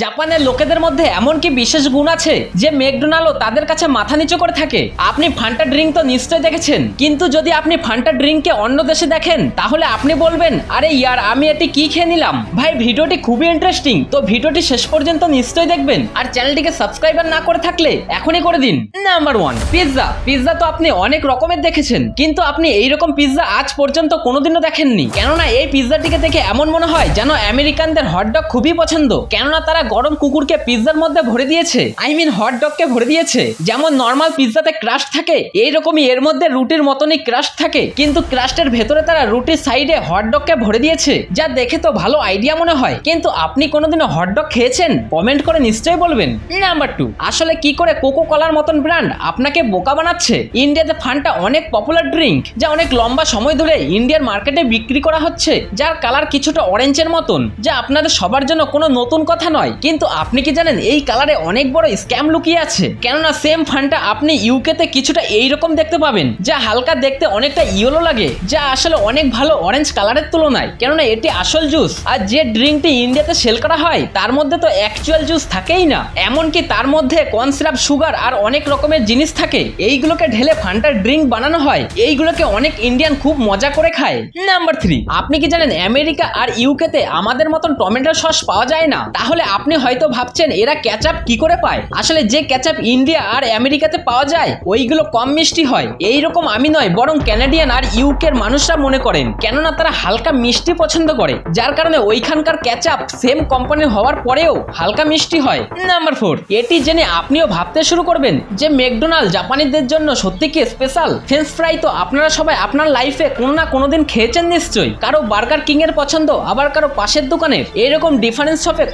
জাপানের লোকেদের মধ্যে এমন কি বিশেষ গুণ আছে যে ম্যাকডোনাল্ডও তাদের কাছে মাথা নিচু করে থাকে? আপনি ফান্টা ড্রিঙ্ক তো নিশ্চয়ই দেখেছেন। কিন্তু যদি আপনি ফান্টা ড্রিঙ্ককে অন্য দেশে দেখেন, তাহলে আপনি বলবেন, আরে ইয়ার, আমি এটি কি খেয়ে নিলাম? ভাই, ভিডিওটি খুবই ইন্টারেস্টিং তো ভিডিওটি শেষ পর্যন্ত নিশ্চয়ই দেখবেন। আর চ্যানেলটিকে সাবস্ক্রাইবার না করে থাকলে এখনই করে দিন। নাম্বার ওয়ান পিৎজা পিৎজা তো আপনি অনেক রকমের দেখেছেন, কিন্তু আপনি এইরকম পিৎজা আজ পর্যন্ত কোনোদিনও দেখেননি। কেননা এই পিৎজাটিকে দেখে এমন মনে হয় যেন আমেরিকানদের হটডগ খুবই পছন্দ। কেননা তারা গরম কুকুরকে পিৎজার মধ্যে ভরে দিয়েছে? আই মিন হটডগকে ভরে দিয়েছে? যেমন নর্মাল পিৎজাতে ক্রাস্ট থাকে, এইরকমই এর মধ্যে রুটির মতনই ক্রাস্ট থাকে। কিন্তু ক্রাস্টের ভেতরে তারা রুটির সাইডে হট হটডগকে ভরে দিয়েছে, যা দেখে তো ভালো আইডিয়া মনে হয়। কিন্তু আপনি কোনোদিনও হটডগ খেয়েছেন? কমেন্ট করে নিশ্চয়ই বলবেন। নাম্বার টু আসলে কি করে কোকো কলার মতন ব্র্যান্ড আপনাকে বোকা বানাচ্ছে? ইন্ডিয়াতে ফান্টা অনেক পপুলার ড্রিঙ্ক যা অনেক লম্বা সময় ধরে ইন্ডিয়ার মার্কেটে বিক্রি করা হচ্ছে, যার কালার কিছুটা অরেঞ্জের মতন, যা আপনাদের সবার জন্য কোনো নতুন কথা নয়। কিন্তু আপনি কি জানেন, এই কালারে অনেক বড় স্ক্যাম লুকিয়ে আছে? কেননা সেম ফান্টা আপনি ইউকেতে কিছুটা এইরকম দেখতে পাবেন, যা হালকা দেখতে অনেকটা ইয়েলো লাগে, যা আসলে অনেক ভালো অরেঞ্জ কালারের তুলনায়। কেননা এটি আসল জুস আর যে ড্রিঙ্কটি ইন্ডিয়াতে সেল করা হয়, তার মধ্যে তো অ্যাকচুয়াল জুস থাকেই না। এমনকি তার মধ্যে কর্ন সিরাপ সুগার আর অনেক রকমের জিনিস থাকে। এইগুলোকে ঢেলে ফান্টার ড্রিঙ্ক বানানো হয়। এইগুলোকে অনেক ইন্ডিয়ান খুব মজা করে খায়। নাম্বার থ্রি আপনি কি জানেন, আমেরিকা আর ইউকেতে আমাদের মতন টমেটো সস পাওয়া যায় না? তাহলে আপনি হয়তো ভাবছেন, এরা ক্যাচাপ কি করে পায়? আসলে যে ক্যাচাপ ইন্ডিয়া আর আমেরিকাতে পাওয়া যায়, ওইগুলো কম মিষ্টি হয়। এই রকম আমি নয়, বরং ক্যানাডিয়ান আর ইউকের মানুষরা মনে করেন। কেননা তারা হালকা মিষ্টি পছন্দ করে, যার কারণে ওইখানকার ক্যাচাপ সেম কোম্পানির হওয়ার পরেও হালকা মিষ্টি হয়। নাম্বার ফোর, এটি জেনে আপনিও ভাবতে শুরু করবেন যে ম্যাকডোনাল্ড জাপানিদের জন্য সত্যি কি স্পেশাল? ফ্রেঞ্চ ফ্রাই তো আপনারা সবাই আপনার লাইফে কোনো না কোনো দিন খেয়েছেন নিশ্চয়ই। কারও বার্গার কিং এর পছন্দ, আবার কারও পাশের দোকানের। এরকম ডিফারেন্স শপে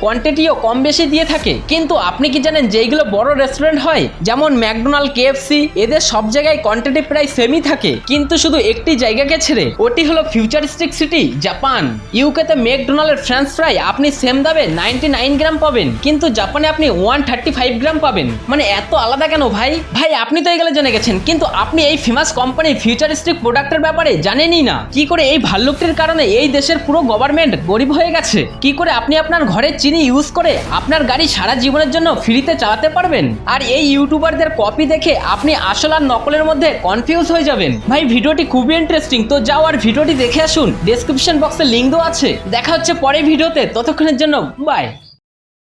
কোয়ান্টিটিও কম বেশি দিয়ে থাকে। কিন্তু আপনি কি জানেন যেইগুলো বড় রেস্টুরেন্ট হয়? যেমন ম্যাকডোনাল্ড, কেএফসি, এদের সব জায়গায় কোয়ান্টিটি প্রায় সেমই থাকে। কিন্তু শুধু একটি জায়গাকে ছেড়ে, ওটি হলো ফিউচারিস্টিক সিটি জাপান ইউকেতে ম্যাকডোনাল্ডের ফ্রেঞ্চ ফ্রাই আপনি সেম দামে নাইনটি নাইন গ্রাম পাবেন। কিন্তু জাপানে আপনি ওয়ান থার্টি ফাইভ গ্রাম পাবেন। মানে এত আলাদা কেন ভাই? ভাই, আপনি তো এগুলো জেনে গেছেন। কিন্তু আপনি এই ফেমাস কোম্পানির ফিউচারিস্টিক প্রোডাক্টের ব্যাপারে জানেনই না। কি করে এই ভাল্লুকটির কারণে এই দেশের পুরো গভর্নমেন্ট গরিব হয়ে গেছে? কি করে আপনি আপনার ঘরে চিনি ইউজ করে আপনার গাড়ি সারা জীবনের জন্য ফ্রিতে চালাতে পারবেন। আর এই ইউটিউবারদের কপি দেখে আপনি আসল আর নকলের মধ্যে কনফিউজ হয়ে যাবেন। ভাই, ভিডিওটি খুবই ইন্টারেস্টিং তো যাও আর ভিডিওটি দেখে আসুন। ডেসক্রিপশন বক্সে লিঙ্ক দেওয়া আছে। দেখা হচ্ছে পরের ভিডিওতে। ততক্ষণের জন্য বাই